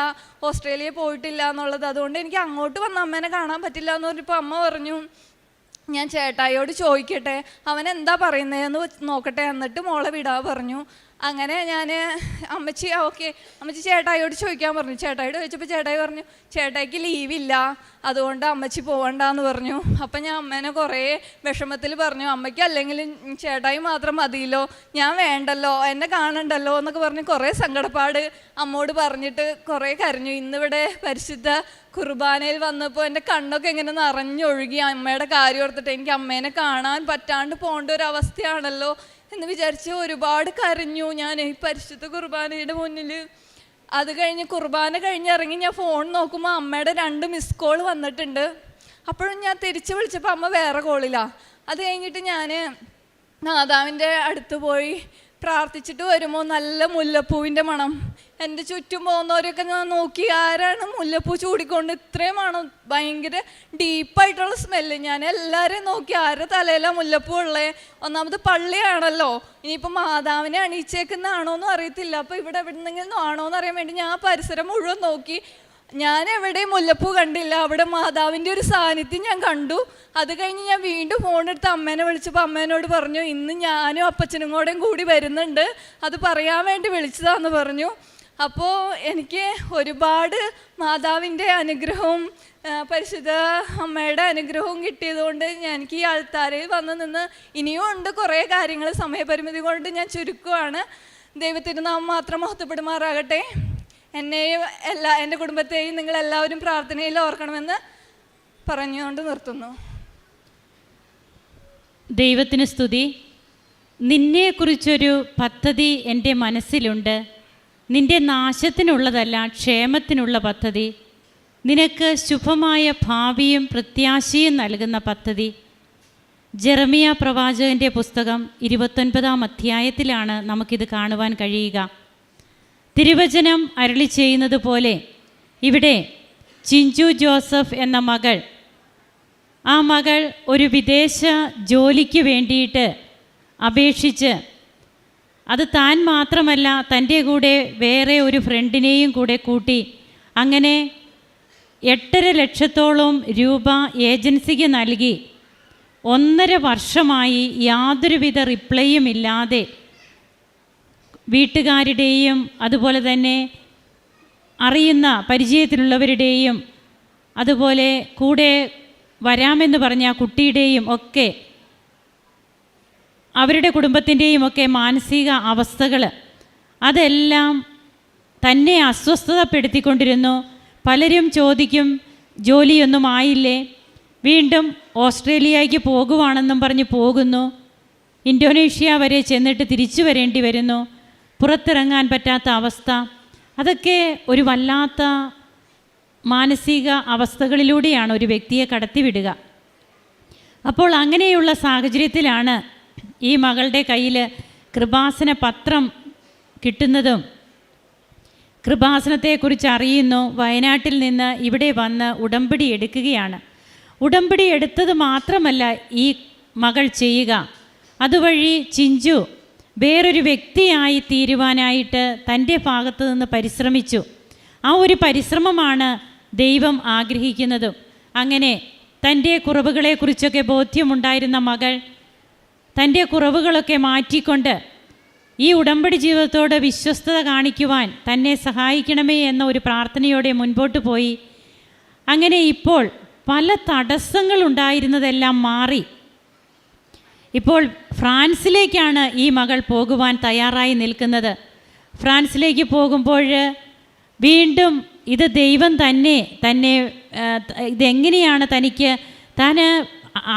ഓസ്ട്രേലിയ പോയിട്ടില്ല എന്നുള്ളത്. അതുകൊണ്ട് എനിക്ക് അങ്ങോട്ട് വന്ന അമ്മേനെ കാണാൻ പറ്റില്ല എന്ന് പറഞ്ഞപ്പോൾ അമ്മ പറഞ്ഞു ഞാൻ ചേട്ടായിയോട് ചോദിക്കട്ടെ അവൻ എന്താ പറയുന്നതെന്ന് നോക്കട്ടെ എന്നിട്ട് മോളെ വിടാ പറഞ്ഞു. അങ്ങനെ ഞാൻ അമ്മച്ചി ഓക്കെ. അമ്മച്ചി ചേട്ടായിയോട് ചോദിക്കാൻ പറഞ്ഞു. ചേട്ടായിയോട് ചോദിച്ചപ്പോൾ ചേട്ടായി പറഞ്ഞു ചേട്ടായിക്ക് ലീവില്ല. അതുകൊണ്ട് അമ്മച്ചി പോകണ്ടെന്ന് പറഞ്ഞു. അപ്പം ഞാൻ അമ്മേനെ കുറേ വിഷമത്തിൽ പറഞ്ഞു. അമ്മയ്ക്ക് അല്ലെങ്കിൽ ചേട്ടായി മാത്രം മതിയല്ലോ. ഞാൻ വേണ്ടല്ലോ. എന്നെ കാണണ്ടല്ലോ. എന്നൊക്കെ പറഞ്ഞ് കുറേ സങ്കടപ്പാട് അമ്മോട് പറഞ്ഞിട്ട് കുറേ കരഞ്ഞു. ഇന്നിവിടെ പരിശുദ്ധ കുർബാനയിൽ വന്നപ്പോൾ എന്റെ കണ്ണൊക്കെ ഇങ്ങനെ നിറഞ്ഞൊഴുകി അമ്മയുടെ കാര്യം ഓർത്തിട്ട് എനിക്ക് അമ്മേനെ കാണാൻ പറ്റാണ്ട് പോകേണ്ട ഒരു അവസ്ഥയാണല്ലോ. എന്ന് വിചാരിച്ച് ഒരുപാട് കരഞ്ഞു. ഞാൻ ഈ പരിശുദ്ധ കുർബാനയുടെ മുന്നിൽ അത് കഴിഞ്ഞ് കുർബാന കഴിഞ്ഞിറങ്ങി ഞാൻ ഫോൺ നോക്കുമ്പോൾ അമ്മയുടെ രണ്ട് മിസ് കോൾ വന്നിട്ടുണ്ട്. അപ്പോഴും ഞാൻ തിരിച്ച് വിളിച്ചപ്പോൾ അമ്മ വേറെ കോളിലാണ് അത് കഴിഞ്ഞിട്ട് ഞാൻ മാതാവിന്റെ അടുത്ത് പോയി പ്രാർത്ഥിച്ചിട്ട് വരുമ്പോൾ നല്ല മുല്ലപ്പൂവിന്റെ മണം. എന്റെ ചുറ്റും പോകുന്നവരൊക്കെ ഞാൻ നോക്കി ആരാണ് മുല്ലപ്പൂ ചൂടിക്കൊണ്ട് ഇത്രയുമാണ് മണം ഭയങ്കര ഡീപ്പായിട്ടുള്ള സ്മെല്ല് ഞാൻ എല്ലാവരെയും നോക്കി ആരുടെ തലയിലാണ് മുല്ലപ്പൂ ഉള്ളത് ഒന്നാമത് പള്ളിയാണല്ലോ. ഇനിയിപ്പോൾ മാതാവിനെ അണിയിച്ചേക്കുന്നതാണോ എന്നും അറിയത്തില്ല. അപ്പോൾ ഇവിടെ എവിടുന്നെങ്കിലും ആണോ എന്ന് അറിയാൻ വേണ്ടി ഞാൻ പരിസരം മുഴുവൻ നോക്കി. ഞാൻ എവിടെയും മുല്ലപ്പൂ കണ്ടില്ല. അവിടെ മാതാവിന്റെ ഒരു സാന്നിധ്യം ഞാൻ കണ്ടു. അത് കഴിഞ്ഞ് ഞാൻ വീണ്ടും ഫോണെടുത്ത് അമ്മേനെ വിളിച്ചപ്പോൾ അമ്മേനോട് പറഞ്ഞു ഇന്ന് ഞാനും അപ്പച്ചനും കൂടെയും കൂടി വരുന്നുണ്ട്. അത് പറയാൻ വേണ്ടി വിളിച്ചതാന്ന് പറഞ്ഞു. അപ്പോൾ എനിക്ക് ഒരുപാട് മാതാവിന്റെ അനുഗ്രഹവും പരിശുദ്ധ അമ്മയുടെ അനുഗ്രഹവും കിട്ടിയതുകൊണ്ട് ഞാൻ എനിക്ക് ഈ ആൾത്താരയിൽ വന്ന് നിന്ന് ഇനിയും ഉണ്ട് കുറേ കാര്യങ്ങൾ സമയപരിമിതി കൊണ്ട് ഞാൻ ചുരുക്കുവാണ്. ദൈവത്തിന്റെ നാം മാത്രം മഹത്വപ്പെടുമാറാകട്ടെ. എന്നെയും എല്ലാ എന്റെ കുടുംബത്തെയും നിങ്ങളെല്ലാവരും പ്രാർത്ഥനയിൽ ഓർക്കണമെന്ന് പറഞ്ഞുകൊണ്ട് നിർത്തുന്നു. ദൈവത്തിന് സ്തുതി. നിന്നെക്കുറിച്ചൊരു പദ്ധതി എന്റെ മനസ്സിലുണ്ട്. നിന്റെ നാശത്തിനുള്ളതല്ല ക്ഷേമത്തിനുള്ള പദ്ധതി. നിനക്ക് ശുഭമായ ഭാവിയും പ്രത്യാശയും നൽകുന്ന പദ്ധതി. ജെറമിയ പ്രവാചകന്റെ പുസ്തകം ഇരുപത്തൊൻപതാം അധ്യായത്തിലാണ് നമുക്കിത് കാണുവാൻ കഴിയുക. തിരുവചനം അരളി ചെയ്യുന്നത് പോലെ ഇവിടെ ചിഞ്ചു ജോസഫ് എന്ന മകൾ ആ മകൾ ഒരു വിദേശ ജോലിക്ക് വേണ്ടിയിട്ട് അപേക്ഷിച്ച് അത് താൻ മാത്രമല്ല തന്റെ കൂടെ വേറെ ഒരു ഫ്രണ്ടിനെയും കൂടെ കൂട്ടി അങ്ങനെ എട്ടര ലക്ഷത്തോളം രൂപ ഏജൻസിക്ക് നൽകി. ഒന്നര വർഷമായി യാതൊരുവിധ റിപ്ലൈയും ഇല്ലാതെ വീട്ടുകാരുടെയും അതുപോലെ തന്നെ അറിയുന്ന പരിചയത്തിലുള്ളവരുടെയും അതുപോലെ കൂടെ വരാമെന്ന് പറഞ്ഞ കുട്ടിയുടെയും ഒക്കെ അവരുടെ കുടുംബത്തിന്റെയും ഒക്കെ മാനസിക അവസ്ഥകൾ അതെല്ലാം തന്നെ അസ്വസ്ഥതപ്പെടുത്തിക്കൊണ്ടിരുന്നു. പലരും ചോദിക്കും ജോലിയൊന്നും ആയില്ലേ? വീണ്ടും ഓസ്ട്രേലിയയ്ക്ക് പോകുവാണെന്നും പറഞ്ഞ് പോകുന്നു. ഇന്തോനേഷ്യ വരെ ചെന്നിട്ട് തിരിച്ചു വരേണ്ടി വരുന്നു. പുറത്തിറങ്ങാൻ പറ്റാത്ത അവസ്ഥ. അതൊക്കെ ഒരു വല്ലാത്ത മാനസിക അവസ്ഥകളിലൂടെയാണ് ഒരു വ്യക്തിയെ കടത്തിവിടുക. അപ്പോൾ അങ്ങനെയുള്ള സാഹചര്യത്തിലാണ് ഈ മകളുടെ കയ്യിൽ കൃപാസന പത്രം കിട്ടുന്നതും കൃപാസനത്തെക്കുറിച്ച് അറിയുന്നു. വയനാട്ടിൽ നിന്ന് ഇവിടെ വന്ന് ഉടമ്പടി എടുക്കുകയാണ്. ഉടമ്പടി എടുത്തത് മാത്രമല്ല ഈ മകൾ ചെയ്യുക. അതുവഴി ചിഞ്ചു വേറൊരു വ്യക്തിയായി തീരുവാനായിട്ട് തന്റെ ഭാഗത്തു നിന്ന് പരിശ്രമിച്ചു. ആ ഒരു പരിശ്രമമാണ് ദൈവം ആഗ്രഹിക്കുന്നതും. അങ്ങനെ തന്റെ കുറവുകളെക്കുറിച്ചൊക്കെ ബോധ്യമുണ്ടായിരുന്ന മകൾ തന്റെ കുറവുകളൊക്കെ മാറ്റിക്കൊണ്ട് ഈ ഉടമ്പടി ജീവിതത്തോട് വിശ്വസ്തത കാണിക്കുവാൻ തന്നെ സഹായിക്കണമേ എന്ന ഒരു പ്രാർത്ഥനയോടെ മുൻപോട്ട് പോയി. അങ്ങനെ ഇപ്പോൾ പല തടസ്സങ്ങളുണ്ടായിരുന്നതെല്ലാം മാറി. ഇപ്പോൾ ഫ്രാൻസിലേക്കാണ് ഈ മകൾ പോകുവാൻ തയ്യാറായി നിൽക്കുന്നത്. ഫ്രാൻസിലേക്ക് പോകുമ്പോൾ വീണ്ടും ഇത് ദൈവം തന്നെ തന്നെ ഇതെങ്ങനെയാണ് തനിക്ക് താൻ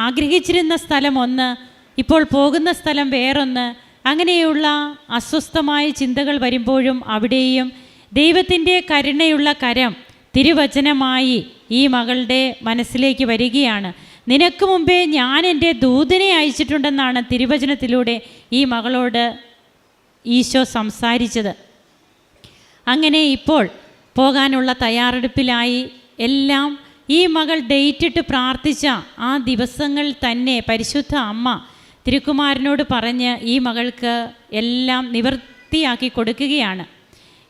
ആഗ്രഹിച്ചിരുന്ന സ്ഥലം ഒന്ന് ഇപ്പോൾ പോകുന്ന സ്ഥലം വേറൊന്ന്. അങ്ങനെയുള്ള അസ്വസ്ഥമായ ചിന്തകൾ വരുമ്പോഴും അവിടെയും ദൈവത്തിന്റെ കരുണയുള്ള കരം തിരുവചനമായി ഈ മകളുടെ മനസ്സിലേക്ക് വരികയാണ്. നിനക്ക് മുമ്പേ ഞാൻ എന്റെ ദൂതനെ അയച്ചിട്ടുണ്ടെന്നാണ് തിരുവചനത്തിലൂടെ ഈ മകളോട് ഈശോ സംസാരിച്ചത്. അങ്ങനെ ഇപ്പോൾ പോകാനുള്ള തയ്യാറെടുപ്പിലായി എല്ലാം ഈ മകൾ ഡേറ്റിട്ട് പ്രാർത്ഥിച്ച ആ ദിവസങ്ങൾ തന്നെ പരിശുദ്ധ അമ്മ തിരുക്കുമാരനോട് പറഞ്ഞ് ഈ മകൾക്ക് എല്ലാം നിവൃത്തിയാക്കി കൊടുക്കുകയാണ്.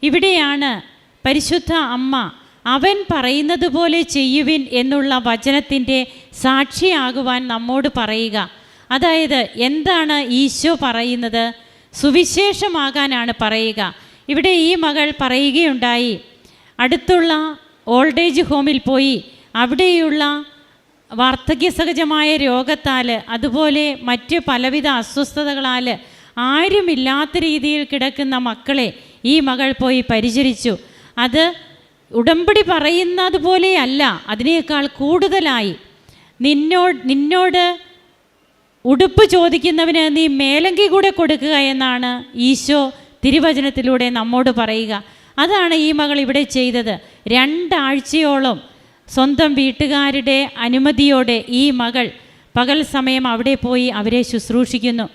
ഇവിടെയാണ് പരിശുദ്ധ അമ്മ അവൻ പറയുന്നത് പോലെ ചെയ്യുവിൻ എന്നുള്ള വചനത്തിന്റെ സാക്ഷിയാകുവാൻ നമ്മോട് പറയുക. അതായത് എന്താണ് ഈശോ പറയുന്നത്? സുവിശേഷമാകാനാണ് പറയുക. ഇവിടെ ഈ മകൾ പറയുകയുണ്ടായി. അടുത്തുള്ള ഓൾഡേജ് ഹോമിൽ പോയി. അവിടെയുള്ള വാർദ്ധക്യസഹജമായ രോഗത്താൽ അതുപോലെ മറ്റ് പലവിധ അസ്വസ്ഥതകളാൽ ആരുമില്ലാത്ത രീതിയിൽ കിടക്കുന്ന മക്കളെ ഈ മകൾ പോയി പരിചരിച്ചു. അത് ഉടമ്പടി പറയുന്നത് പോലെയല്ല അതിനേക്കാൾ കൂടുതലായി. നിന്നോട് നിന്നോട് ഉടുപ്പ് ചോദിക്കുന്നവന് നീ മേലങ്കി കൂടെ കൊടുക്കുക എന്നാണ് ഈശോ തിരുവചനത്തിലൂടെ നമ്മോട് പറയുക. അതാണ് ഈ മകൾ ഇവിടെ ചെയ്തത്. രണ്ടാഴ്ചയോളം സ്വന്തം വീട്ടുകാരുടെ അനുമതിയോടെ ഈ മകൾ പകൽ സമയം അവിടെ പോയി അവരെ ശുശ്രൂഷിക്കുന്നു.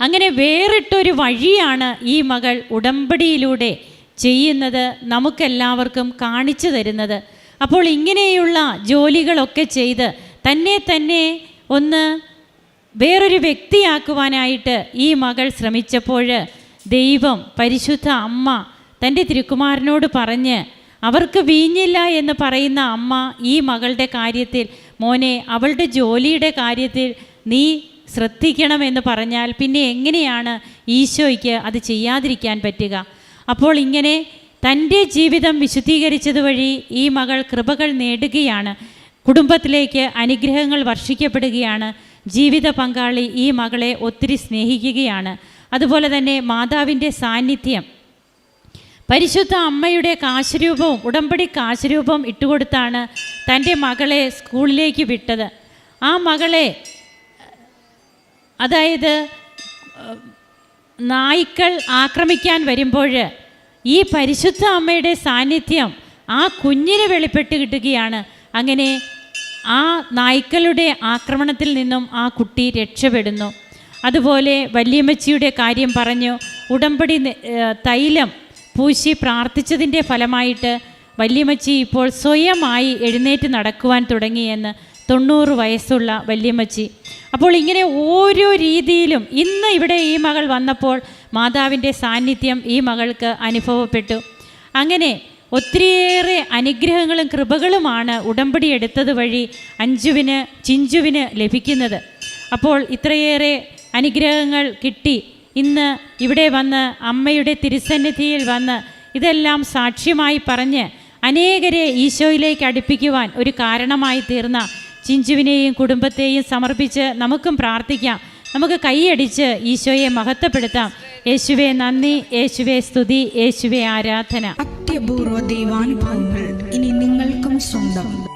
അങ്ങനെ വേറിട്ടൊരു വഴിയാണ് ഈ മകൾ ഉടമ്പടിയിലൂടെ ചെയ്യുന്നത് നമുക്കെല്ലാവർക്കും കാണിച്ചു തരുന്നത്. അപ്പോൾ ഇങ്ങനെയുള്ള ജോലികളൊക്കെ ചെയ്ത് തന്നെ തന്നെ ഒന്ന് വേറൊരു വ്യക്തിയാക്കുവാനായിട്ട് ഈ മകൾ ശ്രമിച്ചപ്പോൾ ദൈവം പരിശുദ്ധ അമ്മ തന്റെ തിരുക്കുമാരനോട് പറഞ്ഞ് അവർക്ക് വീഞ്ഞില്ല എന്ന് പറയുന്ന അമ്മ ഈ മകളുടെ കാര്യത്തിൽ മോനെ അവളുടെ ജോലിയുടെ കാര്യത്തിൽ നീ ശ്രദ്ധിക്കണമെന്ന് പറഞ്ഞാൽ പിന്നെ എങ്ങനെയാണ് ഈശോയ്ക്ക് അത് ചെയ്യാതിരിക്കാൻ പറ്റുക? അപ്പോൾ ഇങ്ങനെ തന്റെ ജീവിതം വിശുദ്ധീകരിച്ചതുവഴി ഈ മകൾ കൃപകൾ നേടുകയാണ്. കുടുംബത്തിലേക്ക് അനുഗ്രഹങ്ങൾ വർഷിക്കപ്പെടുകയാണ്. ജീവിത പങ്കാളി ഈ മകളെ ഒത്തിരി സ്നേഹിക്കുകയാണ്. അതുപോലെ തന്നെ മാതാവിന്റെ സാന്നിധ്യം. പരിശുദ്ധ അമ്മയുടെ കാശരൂപവും ഉടമ്പടി കാശരൂപം ഇട്ടുകൊടുത്താണ് തന്റെ മകളെ സ്കൂളിലേക്ക് വിട്ടത്. ആ മകളെ അതായത് നായ്ക്കൾ ആക്രമിക്കാൻ വരുമ്പോൾ ഈ പരിശുദ്ധ അമ്മയുടെ സാന്നിധ്യം ആ കുഞ്ഞിന് വെളിപ്പെട്ട് കിട്ടുകയാണ്. അങ്ങനെ ആ നായ്ക്കളുടെ ആക്രമണത്തിൽ നിന്നും ആ കുട്ടി രക്ഷപ്പെടുന്നു. അതുപോലെ വല്യമ്മച്ചിയുടെ കാര്യം പറഞ്ഞു. ഉടമ്പടി തൈലം പൂശി പ്രാർത്ഥിച്ചതിന്റെ ഫലമായിട്ട് വല്യമ്മച്ചി ഇപ്പോൾ സ്വയമായി എഴുന്നേറ്റ് നടക്കുവാൻ തുടങ്ങിയെന്ന് തൊണ്ണൂറ് വയസ്സുള്ള വല്യമ്മച്ചി. അപ്പോൾ ഇങ്ങനെ ഓരോ രീതിയിലും ഇന്ന് ഇവിടെ ഈ മകൾ വന്നപ്പോൾ മാതാവിന്റെ സാന്നിധ്യം ഈ മകൾക്ക് അനുഭവപ്പെട്ടു. അങ്ങനെ ഒത്തിരിയേറെ അനുഗ്രഹങ്ങളും കൃപകളുമാണ് ഉടമ്പടി എടുത്തത് വഴി അഞ്ചുവിന് ചിഞ്ചുവിന് ലഭിക്കുന്നത്. അപ്പോൾ ഇത്രയേറെ അനുഗ്രഹങ്ങൾ കിട്ടി. ഇന്ന് ഇവിടെ വന്ന് അമ്മയുടെ തിരുസന്നിധിയിൽ വന്ന് ഇതെല്ലാം സാക്ഷ്യമായി പറഞ്ഞ് അനേകരെ ഈശോയിലേക്ക് അടുപ്പിക്കുവാൻ ഒരു കാരണമായി തീർന്ന ചിഞ്ചുവിനെയും കുടുംബത്തെയും സമർപ്പിച്ച് നമുക്കും പ്രാർത്ഥിക്കാം. നമുക്ക് കൈയടിച്ച് ഈശോയെ മഹത്വപ്പെടുത്താം. യേശുവെ നന്ദി യേശുവെ സ്തുതി യേശുവെ ആരാധന. അത്യപൂർവ ദൈവാനുഭവങ്ങൾ ഇനി നിങ്ങൾക്കും സ്വന്തം.